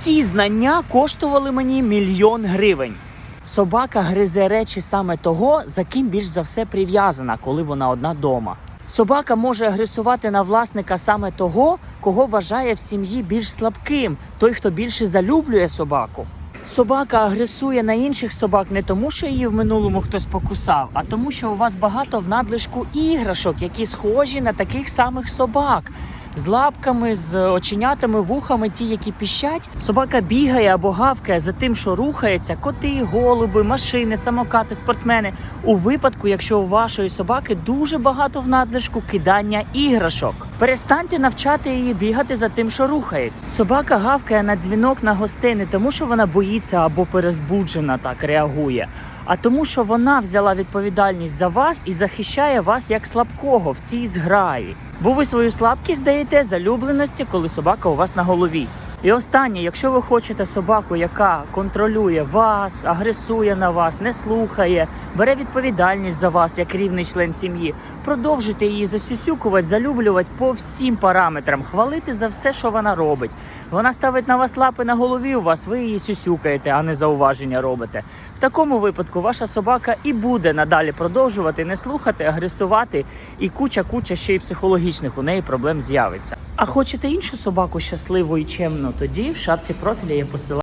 ці знання коштували мені мільйон гривень. Собака гризе речі саме того, за ким більш за все прив'язана, коли вона одна дома. Собака може агресувати на власника саме того, кого вважає в сім'ї більш слабким, той, хто більше залюблює собаку. Собака агресує на інших собак не тому, що її в минулому хтось покусав, а тому, що у вас багато в надлишку іграшок, які схожі на таких самих собак. З лапками, з оченятами, вухами, ті, які піщать. Собака бігає або гавкає за тим, що рухається, коти, голуби, машини, самокати, спортсмени. У випадку, якщо у вашої собаки дуже багато в надлишку кидання іграшок. Перестаньте навчати її бігати за тим, що рухається. Собака гавкає на дзвінок на гостей не тому, що вона боїться або перезбуджена так реагує, а тому, що вона взяла відповідальність за вас і захищає вас як слабкого в цій зграї. Бо ви свою слабкість даєте залюбленості, коли собака у вас на голові. І останнє, якщо ви хочете собаку, яка контролює вас, агресує на вас, не слухає, бере відповідальність за вас як рівний член сім'ї, продовжуйте її засюсюкувати, залюблювати по всім параметрам, хвалити за все, що вона робить. Вона ставить на вас лапи на голові у вас, ви її сюсюкаєте, а не зауваження робите. В такому випадку ваша собака і буде надалі продовжувати не слухати, агресувати, і куча-куча ще й психологічних у неї проблем з'явиться. А хочете іншу собаку щасливу і чемну? Тоді в шапці профіля є посилання.